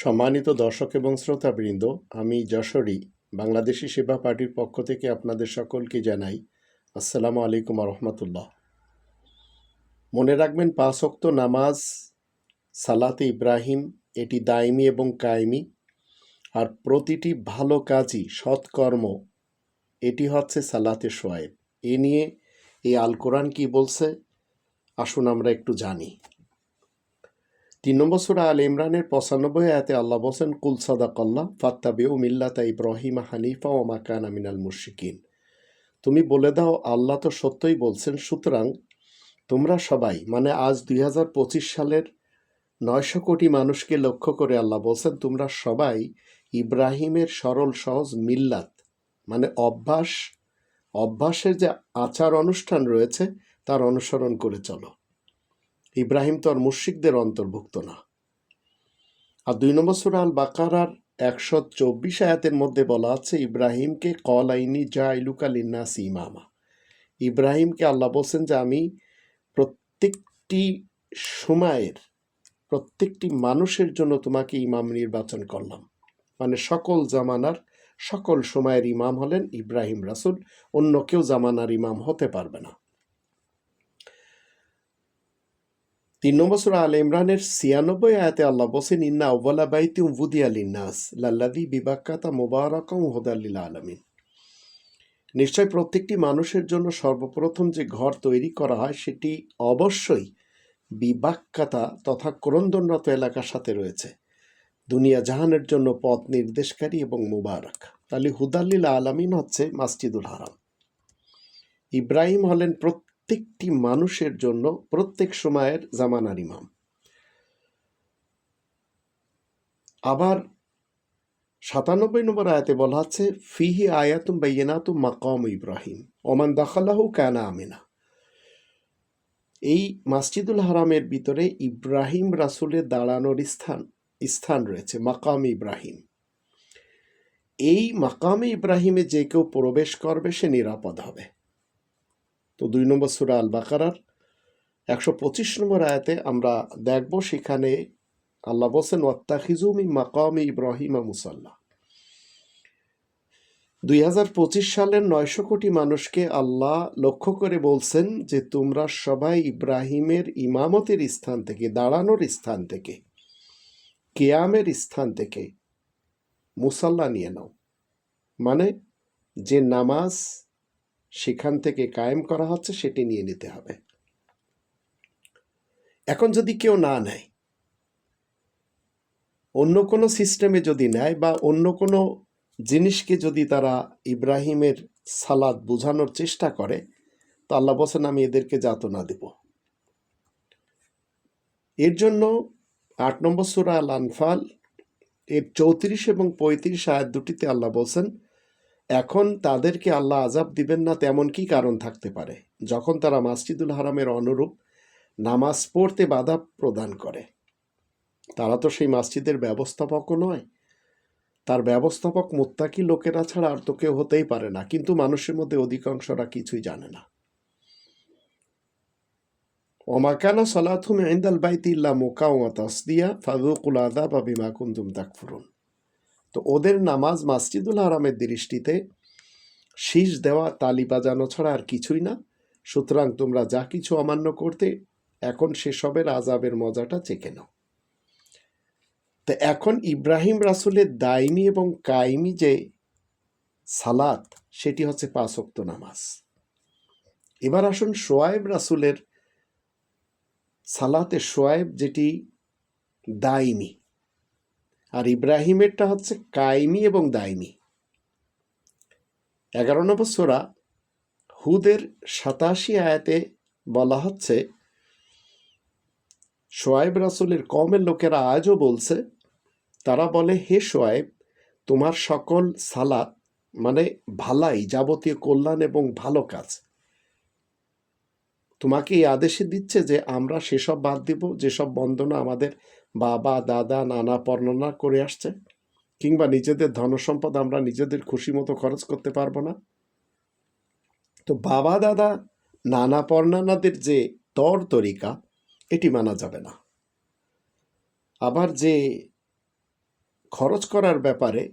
সম্মানিত দর্শক এবং শ্রোতাবৃন্দ, আমি যশোরী, বাংলাদেশি সেবা পার্টির পক্ষ থেকে আপনাদের সকলকে জানাই আসসালামু আলাইকুম রহমতুল্লাহ। মনে রাখবেন, পাঁচ ওয়াক্ত নামাজ, সালাতে ইব্রাহিম, এটি দায়মি এবং কায়েমি। আর প্রতিটি ভালো কাজই সৎকর্ম, এটি হচ্ছে সালাতে সোয়েব এ নিয়ে এই আল কোরআন কী বলছে, আসুন আমরা একটু জানি। তিন নম্বর সুরা আল ইমরানের পঁচানব্বই আয়াতে আল্লাহ বলছেন, কুল সাদাকাল্লাহ ফাত্তাবিউ মিল্লাতা ইব্রাহিম হানিফা ও মাকান আমিনাল মুশিকিন তুমি বলে দাও, আল্লাহ তো সত্যই বলছেন, সুতরাং তোমরা সবাই মানে আজ দুই হাজার পঁচিশ সালের নয়শো কোটি মানুষকে লক্ষ্য করে আল্লাহ বলছেন, তোমরা সবাই ইব্রাহিমের সরল, সহজ মিল্লাত মানে অভ্যাস, অভ্যাসের যে আচার অনুষ্ঠান রয়েছে, তার অনুসরণ করে চলো। ইব্রাহিম তো আর মুশিকদের অন্তর্ভুক্ত না। আর দুই নম্বর সুরা আল বাকারার একশো চব্বিশ আয়াতের মধ্যে বলা আছে, ইব্রাহিমকে কল আইনি জা ইলুকালিন্নাস ইমামা। ইব্রাহিমকে আল্লাহ বলছেন যে আমি প্রত্যেকটি সময়ের, প্রত্যেকটি মানুষের জন্য তোমাকে ইমাম নির্বাচন করলাম। মানে সকল জামানার, সকল সময়ের ইমাম হলেন ইব্রাহিম রাসুল, অন্য কেউ জামানার ইমাম হতে পারবে না। তিন নম্বর সুরা আল ইমরানের ছিয়ানব্বই আয়াতে আল্লাহ বসেন ইন্না আউ্বালা বাইতি আলিনাস লাল্লাদি বিবাক্কাতা মোবারকম হুদাল্লিল আলমিন। নিশ্চয় প্রত্যেকটি মানুষের জন্য সর্বপ্রথম যে ঘর তৈরি করা হয়, সেটি অবশ্যই বিবাক্কাতা তথা ক্রন্দনরত এলাকার সাথে রয়েছে। দুনিয়া জাহানের জন্য পথ নির্দেশকারী এবং মুবারক। তাহলে হুদাল্লিল আলমিন হচ্ছে মাসজিদুল হারাম। ইব্রাহিম হলেন প্রত্যেকটি মানুষের জন্য প্রত্যেক সময়ের জামানার ইমাম। আবার সাতানব্বই নম্বর আয়াতে বলা হচ্ছে ফিহি আয়াতুম বাইনাতুম মাকাম ইব্রাহিম, ওমান দাখালাহু কানা আমিনা। এই মাসজিদুল হারামের ভিতরে ইব্রাহিম রাসুলের দাঁড়ানোর স্থান স্থান রয়েছে, মাকাম ইব্রাহিম। এই মাকামে ইব্রাহিমে যে কেউ প্রবেশ করবে, সে নিরাপদ হবে। তো দুই নম্বর সুরা আল বাকারার একশো পঁচিশ নম্বর আয়াতে আমরা দেখব সেখানে আল্লাহ বলছেন ওয়াত্তাখিজুমি মাকামি ইব্রাহিম মুসাল্লাহ দুই হাজার পঁচিশ সালের নয়শো কোটি মানুষকে আল্লাহ লক্ষ্য করে বলছেন যে, তোমরা সবাই ইব্রাহিমের ইমামতের স্থান থেকে, দাঁড়ানোর স্থান থেকে, কেয়ামের স্থান থেকে মুসাল্লা নিয়ে নাও। মানে যে নামাজ সেখান থেকে কায়েম করা হচ্ছে, সেটি নিয়ে নিতে হবে। এখন যদি কেউ না নেয়, অন্য কোনো সিস্টেমে যদি নেয় বা অন্য কোনো জিনিসকে যদি তারা ইব্রাহিমের সালাদ বোঝানোর চেষ্টা করে, তো আল্লাহ বসেন আমি এদেরকে যাতনা দেব। এর জন্য আট নম্বর সুরা আল আনফাল এর চৌত্রিশ এবং পঁয়ত্রিশ আয়াত দুটিতে আল্লাহ বলছেন এখন তাদেরকে আল্লাহ আজাব দিবেন না তেমন কি কারণ থাকতে পারে, যখন তারা মাসজিদুল হারামের অনুরূপ নামাজ পড়তে বাধা প্রদান করে। তারা তো সেই মাসজিদের ব্যবস্থাপকও নয়। তার ব্যবস্থাপক মোত্তাকি লোকেরা ছাড়া আর তো কেউ হতেই পারে না, কিন্তু মানুষের মধ্যে অধিকাংশরা কিছুই জানে না। ওমাকানা সলাথুম ইন্দাল বাইতি ইল্লা মোকাওয়া তাসদিয়া ফাদুকুল আদা বা বিমা কুন্তুম তো ওদের নামাজ মাসজিদুল হারামের দৃষ্টিতে শীষ দেওয়া, তালি বাজানো ছাড়া আর কিছুই না। সুতরাং তোমরা যা কিছু অমান্য করতে, এখন সেসবের আজাবের মজাটা চেকে নাও। তো এখন ইব্রাহিম রাসুলের দাইমি এবং কাইমি যে সালাত, সেটি হচ্ছে পাঁচক্ত নামাজ। এবার আসুন সোয়াইব রাসুলের সালাতে, সোয়াইব যেটি দাইমি আর ইব্রাহিমেরটা হচ্ছে কাইমি এবং দাইমি এগারো নম্বর সোরা হুদের সাতাশি আয়াতে বলা হচ্ছে সোয়াইব রাসুলের কমের লোকেরা আজও বলছে, তারা বলে, হে সোয়াইব তোমার সকল সালাত মানে ভালাই যাবতীয় কল্যাণ এবং ভালো কাজ। তোমাকে এই আদেশে দিচ্ছে যে আমরা সেসব বাদ দিব, যেসব বন্দনা আমাদের বাবা, দাদা, নানা বর্ণনা করে আসছে। কিংবা নিজেদের ধনসম্পদ আমরা নিজেদের খুশি মতো খরচ করতে পারব না। তো বাবা, দাদা, নানা পর্ণানাদের যে তর তরিকা, এটি মানা যাবে না। আবার যে খরচ করার ব্যাপারে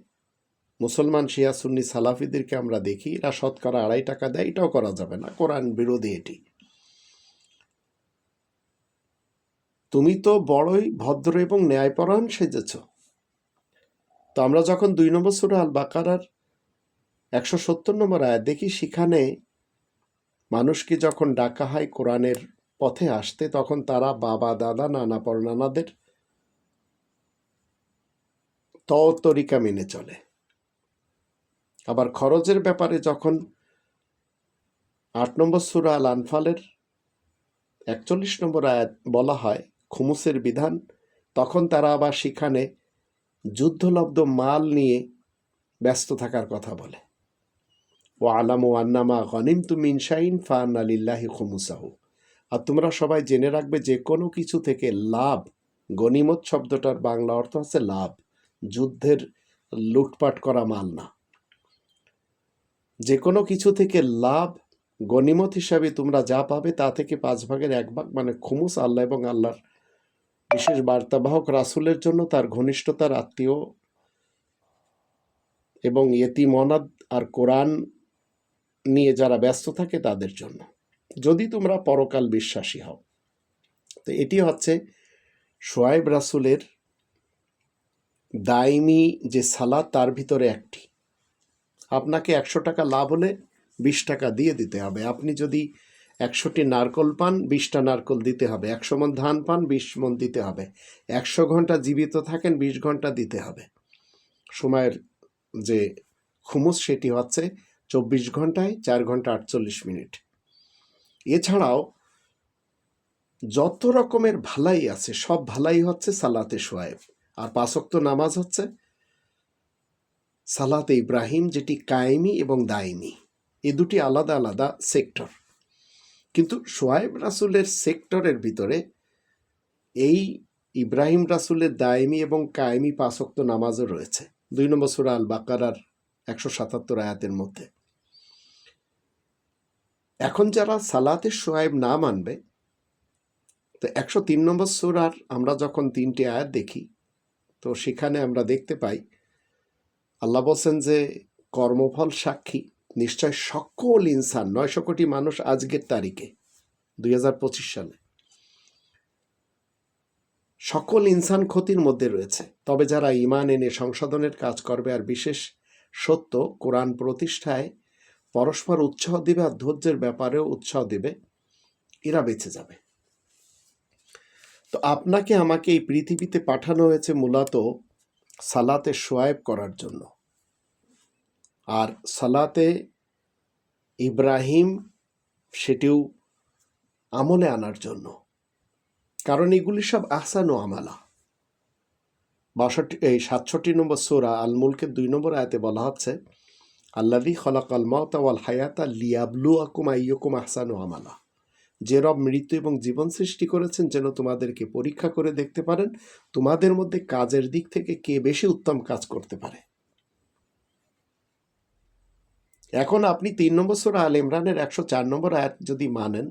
মুসলমান শিয়া সুন্নি সালাফিদেরকে আমরা দেখি, এরা শতকরা আড়াই টাকা দেয়, এটাও করা যাবে না। কোরআন বিরোধী এটি। তুমি তো বড়ই ভদ্র এবং ন্যায়পরায়ণ সেজেছ। তো আমরা যখন দুই নম্বর সুরা আল বাকারার একশো সত্তর নম্বর আয়াত দেখি, সেখানে মানুষকে যখন ডাকা হয় কোরআনের পথে আসতে, তখন তারা বাবা, দাদা, নানা পরনানাদের তরিকা মেনে চলে। আবার খরচের ব্যাপারে যখন আট নম্বর সুরা আল আনফালের একচল্লিশ নম্বর আয়াত বলা হয় খুমুসের বিধান। তখন তারা আবার সেখানে যুদ্ধলব্ধ মাল নিয়ে ব্যস্ত থাকার কথা বলে। ও আলাম ও আন্নামা গনিম তু মিনশাইন ফান আলিল্লাহি খুমুসাহু। আর তোমরা সবাই জেনে রাখবে যে কোনো কিছু থেকে লাভ, গনিমত শব্দটার বাংলা অর্থ হচ্ছে লাভ। যুদ্ধের লুটপাট করা মাল না। যে কোনো কিছু থেকে লাভ, গনিমত হিসাবে তোমরা যা পাবে তা থেকে পাঁচ ভাগের এক ভাগ মানে খুমুস আল্লাহ এবং আল্লাহর বিশেষ বার্তাবাহক রাসুলের জন্য তার ঘনিষ্ঠতার আত্মীয় এবং ইয়েতিম আর কোরআন নিয়ে যারা ব্যস্ত থাকে তাদের জন্য। যদি তোমরা পরকাল বিশ্বাসী হও। তো এটি হচ্ছে সোয়াইব রাসুলের দাইমি যে সালাদ তার ভিতরে একটি। আপনাকে একশো টাকা লাভ হলে বিশ টাকা দিয়ে দিতে হবে। আপনি যদি একশোটি নারকল পান, বিশটা নারকল দিতে হবে। একশো মন ধান পান, বিশ মন দিতে হবে। একশো ঘণ্টা জীবিত থাকেন, বিশ ঘণ্টা দিতে হবে। সময়ের যে খুমুস, সেটি হচ্ছে চব্বিশ ঘন্টায় চার ঘণ্টা আটচল্লিশ মিনিট। এছাড়াও যত রকমের ভালাই আছে, সব ভালাই হচ্ছে সালাতে সোয়েব আর পাঁচক্ত নামাজ হচ্ছে সালাতে ইব্রাহিম, যেটি কায়েমি এবং দায়মি। এ দুটি আলাদা আলাদা সেক্টর। কিন্তু সোয়েব রাসুলের সেক্টরের ভিতরে এই ইব্রাহিম রাসুলের দায়মি এবং কায়েমি পাঁচক্ত নামাজও রয়েছে। দুই নম্বর সুরা আল বাকারার একশো সাতাত্তর আয়াতের মধ্যে। এখন যারা সালাতে সোয়েব না মানবে, তো একশো তিন নম্বর সুরার আমরা যখন তিনটি আয়াত দেখি, তো সেখানে আমরা দেখতে পাই, আল্লাহ বলছেন যে কর্মফল সাক্ষী। নিশ্চয় সকল ইনসান নয়শো কোটি মানুষ আজকের তারিখে, দুই হাজার পঁচিশ সালে। সকল ইনসান ক্ষতির মধ্যে রয়েছে, তবে যারা ইমান এনে সংশোধনের কাজ করবে, আর বিশেষ সত্য, কোরআন প্রতিষ্ঠায় পরস্পর উৎসাহ দিবে আর ধৈর্যের ব্যাপারেও উৎসাহ দিবে, এরা বেঁচে যাবে। তো আপনাকে আমাকে এই পৃথিবীতে পাঠানো হয়েছে মূলত সালাতে সোয়াইব করার জন্য। আর সালাতে ইব্রাহিম সেটিও আমলে আনার জন্য। কারণ এগুলি সব আহসান ও আমালা। বাষট্টি, এই সাতষট্টি নম্বর সোরা আল মুলকের দুই নম্বর আয়াতে বলা হচ্ছে আল্লাদি খলাক আল মাওতা হায়াতা লিয়াবলু আকুম আইয়কুম আহসান ও আমালা। যে রব মৃত্যু এবং জীবন সৃষ্টি করেছেন যেন তোমাদেরকে পরীক্ষা করে দেখতে পারেন, তোমাদের মধ্যে কাজের দিক থেকে কে বেশি উত্তম কাজ করতে পারে। এখন আপনি তিন নম্বর সোরা আল ইমরানের একশো চার নম্বর আয়াত যদি মানেন,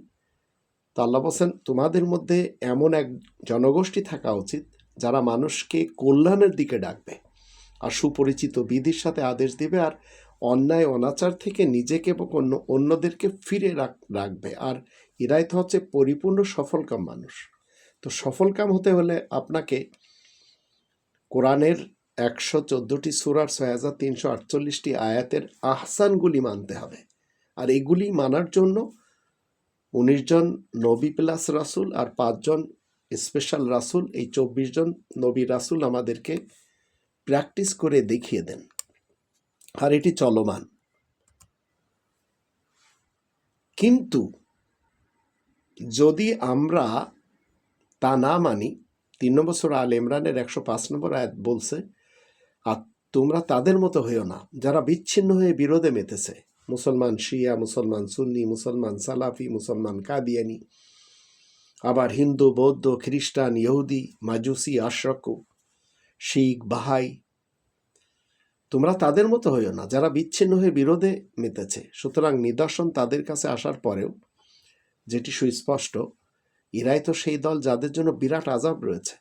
তো আল্লাহ বলছেন, তোমাদের মধ্যে এমন এক জনগোষ্ঠী থাকা উচিত যারা মানুষকে কল্যাণের দিকে ডাকবে আর সুপরিচিত বিধির সাথে আদেশ দেবে আর অন্যায়, অনাচার থেকে নিজেকে এবং অন্য, অন্যদেরকে ফিরে রাখবে। আর এরাই তো হচ্ছে পরিপূর্ণ সফলকাম মানুষ। তো সফলকাম হতে হলে আপনাকে কোরআনের একশো চোদ্দোটি সুরার ছয় হাজার তিনশো আটচল্লিশটি আয়াতের আহসানগুলি মানতে হবে। আর এগুলি মানার জন্য উনিশ জন নবী প্লাস রাসুল আর পাঁচজন স্পেশাল রাসুল, এই চব্বিশ জন নবী রাসুল আমাদেরকে প্র্যাকটিস করে দেখিয়ে দেন। আর এটি চলমান। কিন্তু যদি আমরা তা না মানি, তিন নম্বর সোরা আল ইমরানের একশো পাঁচ নম্বর আয়াত বলছে আর তোমরা তাদের মতো হইও না, যারা বিচ্ছিন্ন হয়ে বিরোধে মেতেছে। মুসলমান শিয়া, মুসলমান সুন্নি, মুসলমান সালাফি, মুসলমান কাদিয়ানি, আবার হিন্দু, বৌদ্ধ, খ্রিস্টান, ইহুদি, মাজুসি, আশরকু, শিখ, বাহাই, তোমরা তাদের মতো হইও না, যারা বিচ্ছিন্ন হয়ে বিরোধে মেতেছে। সুতরাং নিদর্শন তাদের কাছে আসার পরেও, যেটি সুস্পষ্ট এরাই তো সেই দল যাদের জন্য বিরাট আজাব রয়েছে।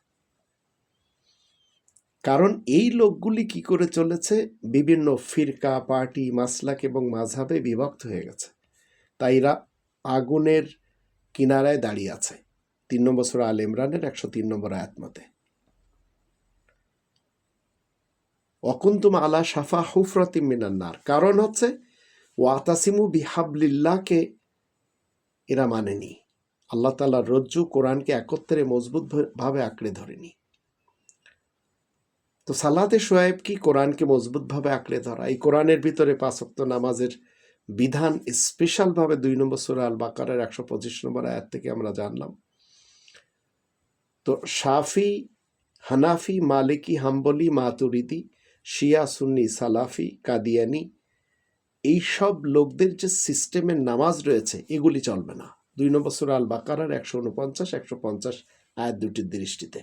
কারণ এই লোকগুলি কি করে চলেছে? বিভিন্ন ফিরকা, পার্টি, মাসলাক এবং মাঝহাবে বিভক্ত হয়ে গেছে। তাই এরা আগুনের কিনারায় দাঁড়িয়ে আছে। তিন নম্বর সুরা আল ইমরানের একশো তিন নম্বর আয়াতমতে অকুন্তুম আলা সাফা হুফরতিম মিনান্নার কারণ হচ্ছে, ওয়াতাসিমু বিহাবলিল্লাহকে এরা মানেনি। আল্লাহ তালার রজ্জু কোরআনকে একত্রে মজবুত ভাবে আঁকড়ে ধরেনি। তো সালাতে সোয়েব কি কোরআনকে মজবুতভাবে আঁকড়ে ধরা? এই কোরআনের ভিতরে পাঁচক্ত নামাজের বিধান স্পেশালভাবে দুই নম্বর সুরা আল বাকারের একশো পঁচিশ নম্বর আয়াত থেকে আমরা জানলাম। তো শাফি, হানাফি, মালিকি, হাম্বলি, মাতুরিদি, শিয়া, সুন্নি, সালাফি, কাদিয়ানি, এই সব লোকদের যে সিস্টেমের নামাজ রয়েছে, এগুলি চলবে না। দুই নম্বর সুরা আল বাকারার একশো উনপঞ্চাশ, একশো পঞ্চাশ আয়াত দুটির দৃষ্টিতে।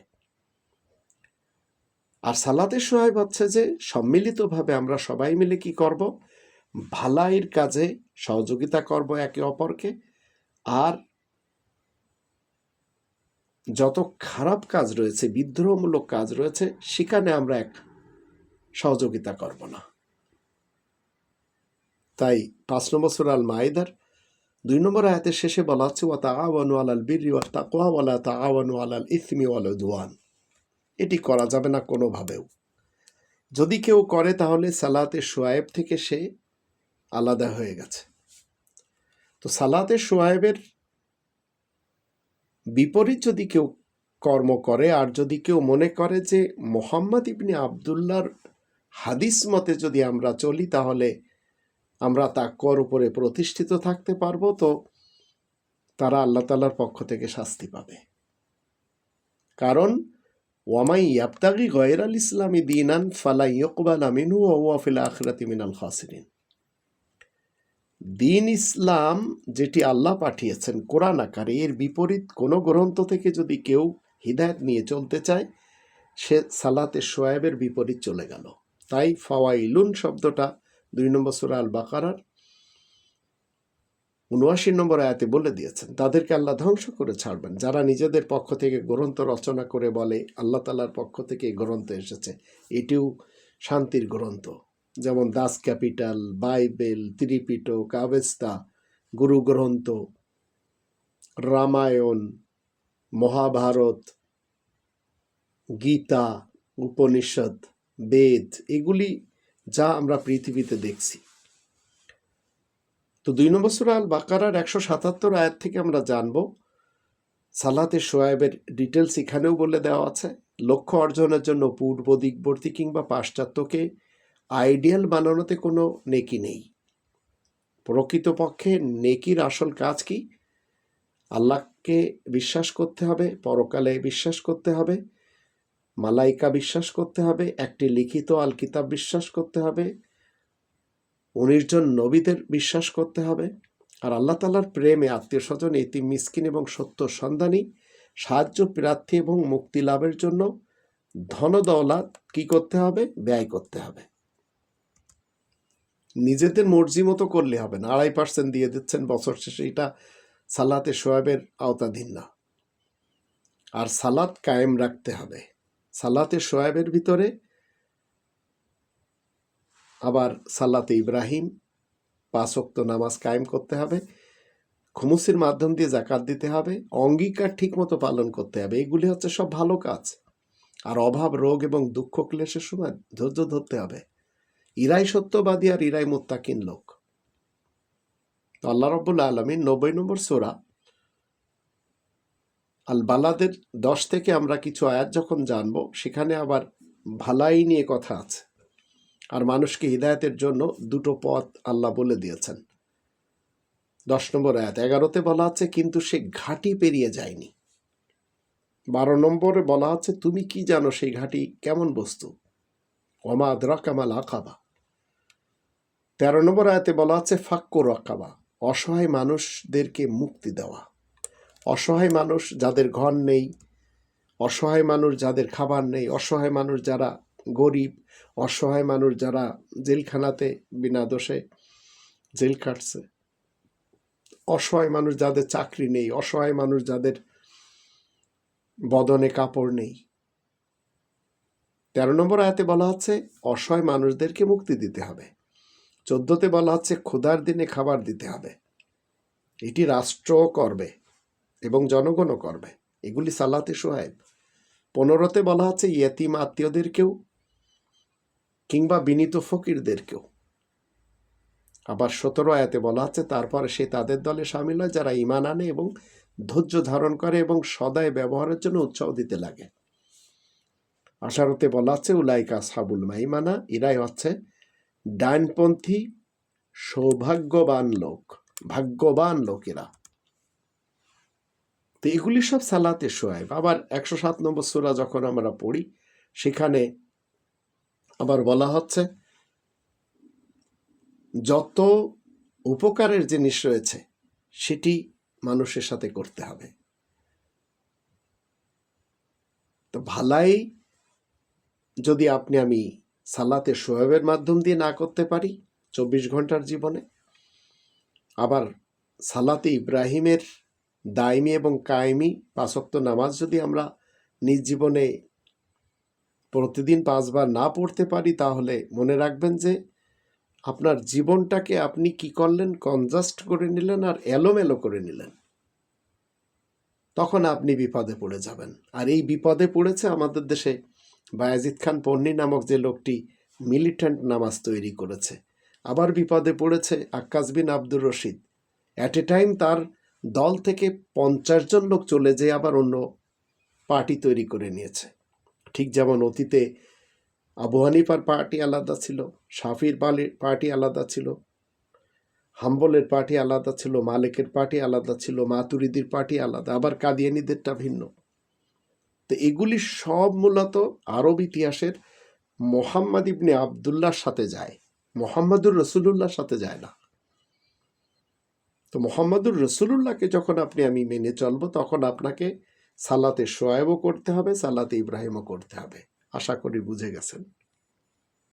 আর সালাতের সোহাইব হচ্ছে যে, সম্মিলিতভাবে আমরা সবাই মিলে কি করব? ভালাইয়ের কাজে সহযোগিতা করব একে অপরকে। আর যত খারাপ কাজ রয়েছে, বিদ্রোহমূলক কাজ রয়েছে, সেখানে আমরা এক সহযোগিতা করব না। তাই পাঁচ নম্বর সুরা আল মাইদার দুই নম্বর আয়াতের শেষে বলা হচ্ছে, ওয়া তাআওয়ানু আলাল বিররি ওয়াত তাকওয়া ওয়ালা তাআওয়ানু আলাল ইসমি ওয়াল উদওয়ান। এটি করা যাবে না কোনোভাবেও। যদি কেউ করে, তাহলে সালাতে সোয়াইব থেকে সে আলাদা হয়ে গেছে। তো সালাতে সোয়াইবের বিপরীত যদি কেউ কর্ম করে, আর যদি কেউ মনে করে যে মোহাম্মদ ইবনি আবদুল্লার হাদিস মতে যদি আমরা চলি, তাহলে আমরা তাকর উপরে প্রতিষ্ঠিত থাকতে পারব, তো তারা আল্লাহ তালার পক্ষ থেকে শাস্তি পাবে। কারণ ওয়ামাই ইয়াবতাগি গয়ের আল ইসলামী দিনান ফালা ইয়কবাল আমিনু ওয়াফিল আখরাতি মিনাল খাসিরিন দিন ইসলাম যেটি আল্লাহ পাঠিয়েছেন কোরআন আকারে, এর বিপরীত কোনো গ্রন্থ থেকে যদি কেউ হৃদায়ত নিয়ে চলতে চায়, সে সালাতে সোয়েবের বিপরীত চলে গেল। তাই ফাওয়াইলুন শব্দটা দুই নম্বর সুরা আল বাকারার উনআশি নম্বর আয়াতে বলে দিয়েছেন, তাদেরকে আল্লাহ ধ্বংস করে ছাড়বেন। যারা নিজেদের পক্ষ থেকে গ্রন্থ রচনা করে বলে, আল্লাহ তালার পক্ষ থেকে এই গ্রন্থ এসেছে। এটিও শান্তির গ্রন্থ। যেমন Das Kapital, Bible, Tripitaka, Avesta Guru Granth Ramayana, Mahabharata, Gita, Upanishad, বেদ, এগুলি যা আমরা পৃথিবীতে দেখছি। তো দুই নম্বর সুরা আল বাকারার একশো সাতাত্তর আয়াত থেকে আমরা জানব, সালাতে সোয়াবের ডিটেলস এখানেও বলে দেওয়া আছে। লক্ষ্য অর্জনের জন্য পূর্ব দিকবর্তী কিংবা পাশ্চাত্যকে আইডিয়াল বানানোতে কোনো নেকি নেই। প্রকৃতপক্ষে নেকির আসল কাজ কি? আল্লাহকে বিশ্বাস করতে হবে, পরকালে বিশ্বাস করতে হবে, মালাইকা বিশ্বাস করতে হবে, একটি লিখিত আল কিতাব বিশ্বাস করতে হবে উনিশ জন নবীদের বিশ্বাস করতে হবে। আর আল্লাহ তালার প্রেমে আত্মীয় স্বজন এটি মিসকিন এবং সত্য সন্ধানী, সাহায্য, প্রার্থী এবং মুক্তি লাভের জন্য ধন দৌলাত কি করতে হবে? ব্যয় করতে হবে। নিজেদের মর্জি মতো করলে হবে না। আড়াই পার্সেন্ট দিয়ে দিচ্ছেন, বছর শেষে এটা সালাতে সোয়াবের আওতাধীন না। আর সালাত কায়েম রাখতে হবে। সালাতে সোয়াবের ভিতরে আবার সাল্লাতে ইব্রাহিম পাঁচক্ত নামাজ কায়েম করতে হবে, খুমুসির মাধ্যম দিয়ে জাকাত দিতে হবে, অঙ্গীকার ঠিকমতো পালন করতে হবে, এগুলি হচ্ছে সব ভালো কাজ। আর অভাব, রোগ এবং দুঃখ ক্লেশের সময় ধৈর্য ধরতে হবে। ইরাই সত্যবাদী আর ইরাই মোত্তাকিন লোক। আল্লাহ রব্বুল আলমী নব্বই নম্বর সোরা আল বালাদের দশ থেকে আমরা কিছু আয়াত যখন জানব, সেখানে আবার ভালাই নিয়ে কথা আছে। আর মানুষকে হৃদায়তের জন্য দুটো পথ আল্লাহ বলে দিয়েছেন। দশ নম্বর আয়াত, এগারোতে বলা আছে, কিন্তু সে ঘাটি পেরিয়ে যায়নি। বারো নম্বরে বলা আছে, তুমি কি জানো সেই ঘাটি কেমন বস্তু? ওমা আদরাকামাল আকাবা। তেরো নম্বর আয়াতে বলা আছে, ফাক্কো রকাবা। অসহায় মানুষদেরকে মুক্তি দেওয়া। অসহায় মানুষ যাদের ঘর নেই। অসহায় মানুষ যাদের খাবার নেই। অসহায় মানুষ যারা গরিব, অসহায় মানুষ যারা জেলখানাতে বিনা দোষে জেল কাটছে। অসহায় মানুষ যাদের চাকরি নেই, অসহায় মানুষ যাদের বদনে কাপড় নেই। তেরো নম্বর আয়াতে বলা হচ্ছে, অসহায় মানুষদেরকে মুক্তি দিতে হবে। চোদ্দতে বলা হচ্ছে, ক্ষুধার দিনে খাবার দিতে হবে। এটি রাষ্ট্রও করবে এবং জনগণও করবে। এগুলি সালাতে সোহাইব পনেরোতে বলা হচ্ছে, ইয়েতিম আত্মীয়দেরকেও কিংবা বিনীত ফকিরদেরকেও। আবার সতেরো আয়াতে বলা হচ্ছে তারপরে সে তাদের দলে সামিল হয় যারা ইমান আনে এবং ধৈর্য ধারণ করে এবং সদায় ব্যবহারের জন্য উৎসাহ দিতে লাগে। আশারতে বলা হচ্ছে উলাইকা সাবুল মাইমানা, এরাই হচ্ছে ডাইনপন্থী সৌভাগ্যবান লোক, ভাগ্যবান লোকেরা। তো এগুলি সব সালাতে সোয়াইব। আবার একশো সাত নম্বর সুরা যখন আমরা পড়ি, সেখানে আবার বলা হচ্ছে, যত উপকারের জিনিস রয়েছে, সেটি মানুষের সাথে করতে হবে। তো ভালাই যদি আপনি আমি সালাতে সোয়েবের মাধ্যম দিয়ে না করতে পারি চব্বিশ ঘণ্টার জীবনে, আবার সালাতে ইব্রাহিমের দায়মি এবং কায়েমি পাঁচক্ত নামাজ যদি আমরা নিজ জীবনে প্রতিদিন পাঁচবার না পড়তে পারি, তাহলে মনে রাখবেন যে আপনার জীবনটাকে আপনি কি করলেন? কনজাস্ট করে নিলেন আর এলোমেলো করে নিলেন। তখন আপনি বিপদে পড়ে যাবেন। আর এই বিপদে পড়েছে আমাদের দেশে বায়াজিদ খান পন্নী নামক যে লোকটি মিলিট্যান্ট নামাজ তৈরি করেছে। আবার বিপদে পড়েছে Akkas bin Abdur Rashid. At a time তার দল থেকে পঞ্চাশ জন লোক চলে যেয়ে আবার অন্য পার্টি তৈরি করে নিয়েছে। ঠিক যেমন অতীতে আবু হানিফার পার্টি আলাদা ছিল, শাফির পার্টি আলাদা ছিল, হাম্বলের পার্টি আলাদা ছিল, মালিকের পার্টি আলাদা ছিল, মাতুরিদির পার্টি আলাদা, আবার কাদিয়ানিদেরটা ভিন্ন। তো এগুলি সব মূলত আরব ইতিহাসের মোহাম্মদ ইবনে আবদুল্লার সাথে যায়, মোহাম্মদুর রসুলুল্লাহর সাথে যায় না। তো মোহাম্মদুর রসুলুল্লাহকে যখন আপনি আমি মেনে চলবো, তখন আপনাকে সালাতে সোয়েবও করতে হবে সালাতে ইব্রাহিমও করতে হবে। আশা করি বুঝে গেছেন।